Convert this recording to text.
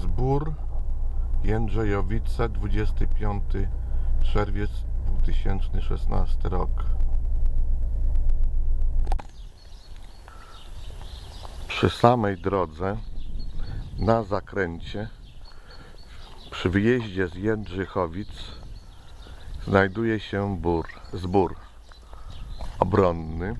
Zbór Jędrzejowice 25 czerwiec 2016 rok. Przy samej drodze na zakręcie przy wyjeździe z Jędrzychowic znajduje się bór, zbór obronny.